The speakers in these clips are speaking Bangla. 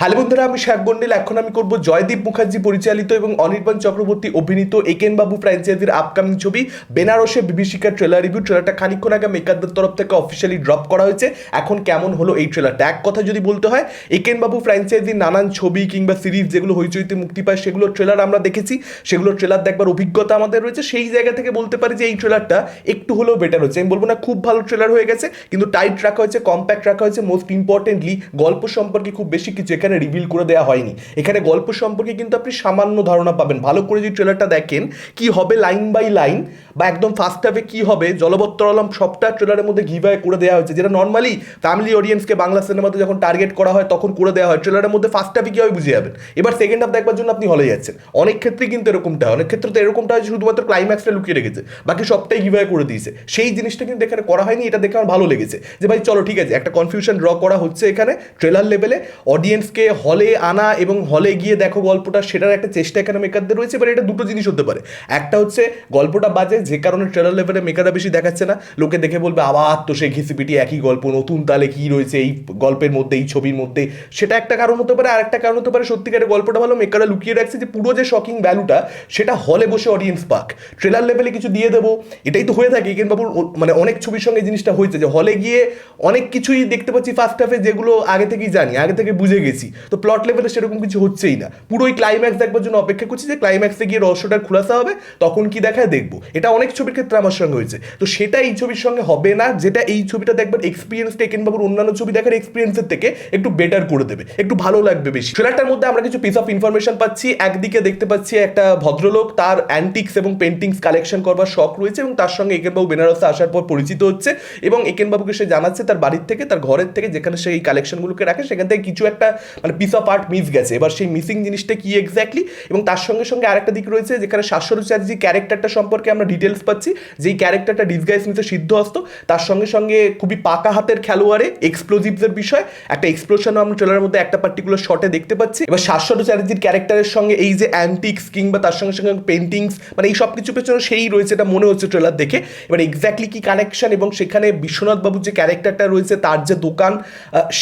হ্যালো বন্ধুরা, আমি শেখ গন্ডেল এখন আমি করব জয়দীপ মুখার্জি পরিচালিত এবং অনির্বাণ চক্রবর্তী অভিনীত একেন বাবু ফ্র্যাঞ্চাইজির আপকামিং ছবি বেনারসে বিভীষিকার ট্রেলার রিভিউ ট্রেলারটা খানিকক্ষণ আগে মেকারদের তরফ থেকে অফিসিয়ালি ড্রপ করা হয়েছে। এখন কেমন হলো এই ট্রেলারটা এক কথা যদি বলতে হয়, একেন বাবু ফ্র্যাঞ্চাইজির নানান ছবি কিংবা সিরিজ যেগুলো হইচইতে মুক্তি পায়, সেগুলোর ট্রেলার আমরা দেখেছি। সেগুলোর ট্রেলার দেখবার অভিজ্ঞতা আমাদের রয়েছে। সেই জায়গা থেকে বলতে পারি যে এই ট্রেলারটা একটু হলেও বেটার হচ্ছে। আমি বলব না, খুব ভালো ট্রেলার হয়ে গেছে, কিন্তু টাইট রাখা হয়েছে কম্প্যাক্ট রাখা হয়েছে। মোস্ট ইম্পর্টেন্টলি গল্প সম্পর্কে খুব বেশি কিছু এখানে রিভিল করে দেওয়া হয়নি। এখানে গল্প সম্পর্কে কিন্তু আপনি সামান্য ধারণা পাবেন। ভালো করে যদি ট্রেলারটা দেখেন, কি হবে লাইন বাই লাইন বা একদম ফার্স্ট হাফে কি হবে? জলবত্তর আলম সবটা ট্রেলারের মধ্যে গিভাই করে দেওয়া হয়েছে। যেটা নর্মালি ফ্যামিলি অডিয়েন্সকে বাংলা সিনেমাতে যখন টার্গেট করা হয়, তখন করে দেওয়া হয়। ট্রেলারের মধ্যে ফার্স্ট হাফে কীভাবে বুঝে যাবেন? এবার সেকেন্ড হাফ দেখবার জন্য আপনি হলে যাচ্ছেন। অনেক ক্ষেত্রেই কিন্তু এরকমটা হয়। অনেক ক্ষেত্রে তো এরকমটা হয় শুধুমাত্র ক্লাইম্যাক্সটা লুকিয়ে রেখেছে। বাকি সবটাই গিভাই করে দিয়েছে। সেই জিনিসটা কিন্তু এখানে করা হয়নি। এটা দেখে আমার ভালো লেগেছে। যে ভাই, চলো ঠিক আছে। একটা কনফিউশন ড্র করা হচ্ছে এখানে ট্রেলার লেভেলে অডিয়েন্সকে হলে আনা এবং হলে গিয়ে দেখো গল্পটা, সেটার একটা চেষ্টা এখানে মেকারদের রয়েছে। এবার এটা দুটো জিনিস হতে পারে। একটা হচ্ছে গল্পটা বাজে যে কারণে ট্রেলার লেভেলে মেকাররা বেশি দেখাচ্ছে না। লোকে দেখে বলবে, আবার তো সেই ঘিসিপিটি একই গল্প, নতুন তালে কি রয়েছে এই গল্পের মধ্যে, এই ছবির মধ্যে? সেটা একটা কারণ হতে পারে আর একটা কারণ হতে পারে, সত্যিকারের গল্পটা ভালো মেকাররা লুকিয়ে রাখছে যে পুরো যে শকিং ভ্যালুটা সেটা হলে বসে অডিয়েন্স পাক। ট্রেলার লেভেলে কিছু দিয়ে দেবো, এটাই তো হয়ে থাকে। বাবুর মানে অনেক ছবির সঙ্গে জিনিসটা হয়েছে যে হলে গিয়ে অনেক কিছুই দেখতে পাচ্ছি ফার্স্ট হাফে যেগুলো আগে থেকেই জানি, আগে থেকে বুঝে গেছি। তো প্লট লেভেলে সেরকম কিছু হচ্ছেই না। পুরোই ক্লাইম্যাক্স দেখবার জন্য অপেক্ষা করছি যে ক্লাইম্যাক্সে গিয়ে রহস্যটার খুলাসা হবে, তখন কি দেখায় দেখব। এটা অনেক ছবির ক্ষেত্রে আমার সঙ্গে হয়েছে। তো সেটা এই ছবির সঙ্গে হবে না, যেটা এই ছবিটা দেখবার এক্সপিরিয়েন্স টেকেন বাবুর অন্যান্য ছবি দেখার এক্সপিরিয়েন্সের থেকে একটু বেটার করে দেবে, একটু ভালো লাগবে বেশি। ট্রেলারটার মধ্যে আমরা কিছু পিস অফ ইনফরমেশন পাচ্ছি, একদিকে দেখতে পাচ্ছি একটা ভদ্রলোক, তার অ্যান্টিক্স এবং পেন্টিংস কালেকশন করবার শখ রয়েছে এবং তার সঙ্গে একেনবাবু বেনারসে আসার পর পরিচিত হচ্ছে এবং একেনবাবুকে সে জানাচ্ছে তার বাড়ির থেকে, তার ঘরের থেকে, যেখানে সে এই কালেকশনগুলোকে রাখে, সেখান থেকে কিছু একটা মানে পিস অফ আর্ট মিস গেছে। এবার সেই মিসিং জিনিসটা কি এক্স্যাক্টলি এবং তার সঙ্গে সঙ্গে আরেকটা দিক রয়েছে, যেখানে শাশ্বত চ্যাটার্জি ক্যারেক্টারটা সম্পর্কে আমরা ডিটেলস পাচ্ছি। যেই ক্যারেক্টারটা ডিসগাইজ নিতে সিদ্ধহস্ত, তার সঙ্গে সঙ্গে খুবই পাকা হাতের খেলোয়াড়ে এক্সপ্লোজিভসের বিষয়, একটা এক্সপ্লোশনও আমরা ট্রেলারের মধ্যে একটা পার্টিকুলার শটে দেখতে পাচ্ছি। এবার শাশ্বত চ্যাটার্জির ক্যারেক্টারের সঙ্গে এই যে অ্যান্টিক্স কিংবা তার সঙ্গে সঙ্গে পেন্টিংস মানে এই সব কিছু পেছনে সেই রয়েছে এটা মনে হচ্ছে ট্রেলার দেখে। এবার এক্স্যাক্টলি কি কানেকশন এবং সেখানে বিশ্বনাথ বাবুর যে ক্যারেক্টারটা রয়েছে, তার যে দোকান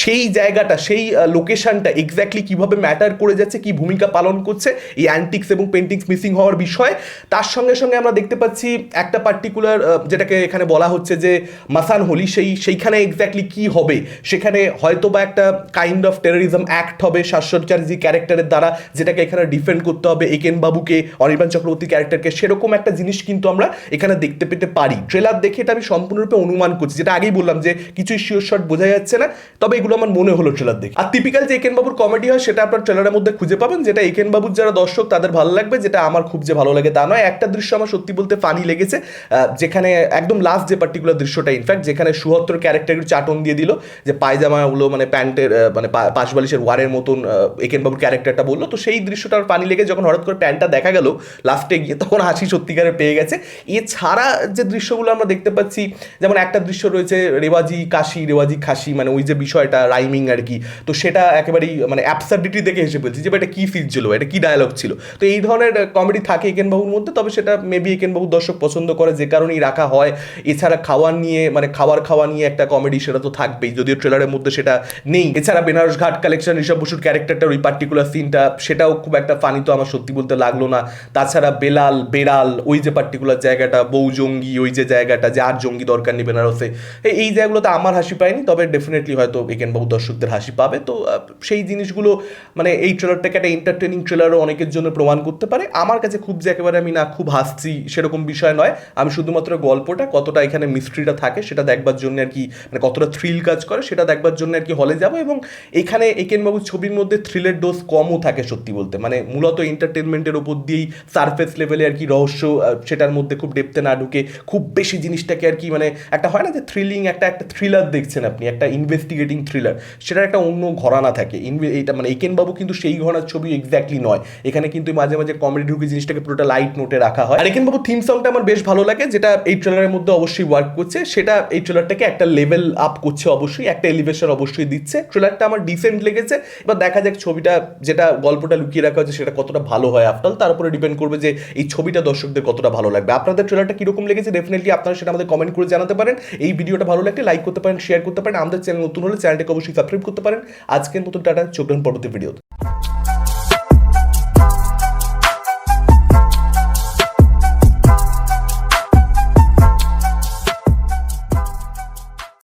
সেই জায়গাটা, সেই লোকেশনটা এক্স্যাক্টলি কীভাবে ম্যাটার করে যাচ্ছে, কি ভূমিকা পালন করছে, এই অ্যান্টিক্স এবং পেন্টিংস মিসিং হওয়ার বিষয়। তার সঙ্গে সঙ্গে আমরা দেখতে পাচ্ছি একটা পার্টিকুলার যেটাকে এখানে বলা হচ্ছে যে মাসান হোলি, সেই, সেইখানে এক্স্যাক্টলি কি হবে? সেখানে হয়তো বা একটা কাইন্ড অফ টেরোরিজম অ্যাক্ট হবে শাশ্বত চ্যাটার্জি ক্যারেক্টারের দ্বারা, যেটাকে এখানে ডিফেন্ড করতে হবে একেন বাবুকে অনির্বাণ চক্রবর্তী ক্যারেক্টারকে সেরকম একটা জিনিস কিন্তু আমরা এখানে দেখতে পেতে পারি। ট্রেলার দেখে এটা আমি সম্পূর্ণরূপে অনুমান করছি, যেটা আগেই বললাম যে কিছুই শিওর শট বোঝা যাচ্ছে না, তবে এগুলো আমার মনে হলো ট্রেলার দেখে। আর টিপিক্যাল যে একেন বাবুর কমেডি হয়, সেটা আপনার ট্রেলারের মধ্যে খুঁজে পাবেন, যেটা একেন বাবুর যারা দর্শক, তাদের ভালো লাগবে, যেটা আমার খুব যে ভালো লাগে তা নয়। একটা দৃশ্য আমার সত্যি বলতে ফানি লেগেছে যেখানে একদম লাস্ট যে পার্টিকুলার দৃশ্যটা ইনফ্যাক্ট যেখানে সুহত্তর ক্যারেক্টার চাটন দিয়ে দিল যে পায়জামাগুলো মানে প্যান্টের মানে পাশবালিশের ওয়ারের মতন আহ, একেন ক্যারেক্টারটা বলল তো সেই দৃশ্যটা আমার পানি লেগে যখন হঠাৎ করে প্যান্টটা দেখা গেল লাস্টে গিয়ে তখন হাসি সত্যিকারে পেয়ে গেছে। এছাড়া যে দৃশ্যগুলো আমরা দেখতে পাচ্ছি যেমন একটা দৃশ্য রয়েছে রেওয়াজি কাশি রেওয়াজি খাসি মানে ওই যে বিষয়টা রাইমিং আর কি তো সেটা একেবারেই মানে অ্যাবসার্ডিটি দেখে এসে বলছি যে এটা কী ফিল ছিল এটা কী ডায়ালগ ছিল? তো এই ধরনের কমেডি থাকে একেন বাবুর মধ্যে তবে সেটা মেবি একেন বাবু দর্শক পছন্দ করে, যে কারণেই রাখা হয়। এছাড়া খাওয়ার নিয়ে মানে খাওয়ার খাওয়া নিয়ে একটা কমেডি সেটা তো থাকবেই, যদিও ট্রেলারের মধ্যে সেটা নেই। এছাড়া বেনারস ঘাট কালেকশন ঋষভ বসুর ক্যারেক্টারটার ওই পার্টিকুলার সিনটা সেটাও খুব একটা ফানি তো আমার সত্যি বলতে লাগল না। তাছাড়া বেলাল, বেড়াল, ওই যে পার্টিকুলার জায়গাটা, বউ জঙ্গি, ওই যে জায়গাটা, যে আর জঙ্গি দরকার নেই বেনারসে। এই- জায়গাগুলোতে আমার হাসি পায়নি, তবে ডেফিনেটলি হয়তো একেন বাবু দর্শকদের হাসি পাবে। তো সেই জিনিসগুলো মানে এই ট্রেলারটাকে একটা এন্টারটেনিং ট্রেলারও অনেকের জন্য প্রমাণ করতে পারে। আমার কাছে খুব যে একেবারে আমি না, খুব হাসছি, সেরকম বিষয় নয়। আমি শুধুমাত্র গল্পটা, কতটা এখানে মিস্ট্রিটা থাকে, সেটা দেখবার জন্য আর কি মানে কতটা থ্রিল কাজ করে, সেটা দেখবার জন্য আর কি হলে যাব এবং এখানে একেনবাবুর ছবির মধ্যে থ্রিলের ডোজ কমও থাকে সত্যি বলতে। মানে মূলত এন্টারটেনমেন্টের ওপর দিয়েই সারফেস লেভেলে আর কি রহস্য সেটার মধ্যে খুব ডেপতে না ঢুকে খুব বেশি জিনিসটাকে আর কি মানে একটা হয় না যে থ্রিলিং একটা একটা থ্রিলার দেখছেন আপনি, একটা ইনভেস্টিগেটিং থ্রিলার সেটার একটা অন্য ঘরানা থাকে। এটা মানে একেনবাবু কিন্তু সেই ঘরানার ছবি এক্স্যাক্টলি নয়। এখানে কিন্তু মাঝে মাঝে কমেডি ঢুকে জিনিসটাকে পুরোটা লাইট নোটে রাখা হয়। আর একেনবাবু থিম সংটা ব্যাকগ্রাউন্ডটা আমার বেশ ভালো লাগে, যেটা এই ট্রেলারের মধ্যে অবশ্যই ওয়ার্ক করছে। সেটা এই ট্রেলারটাকে একটা লেভেল আপ করছে অবশ্যই, একটা এলিভেশন অবশ্যই দিচ্ছে। ট্রেলারটা আমার ডিসেন্ট লেগেছে। এবার দেখা যাক ছবিটা, যেটা গল্পটা লুকিয়ে রাখা হয়েছে, সেটা কতটা ভালো হয় আফটার তার উপরে ডিপেন্ড করবে যে এই ছবিটা দর্শকদের কতটা ভালো লাগবে। আপনাদের ট্রেলারটা কীরকম লেগেছে ডেফিনেটলি আপনারা সেটা আমাদের কমেন্ট করে জানাতে পারেন। এই ভিডিওটা ভালো লাগলে লাইক করতে পারেন শেয়ার করতে পারেন। আমাদের চ্যানেল নতুন হলে চ্যানেলটাকে অবশ্যই সাবস্ক্রাইব করতে পারেন। আজকের মতো টাটা, চোখ পরবর্তী ভিডিওতে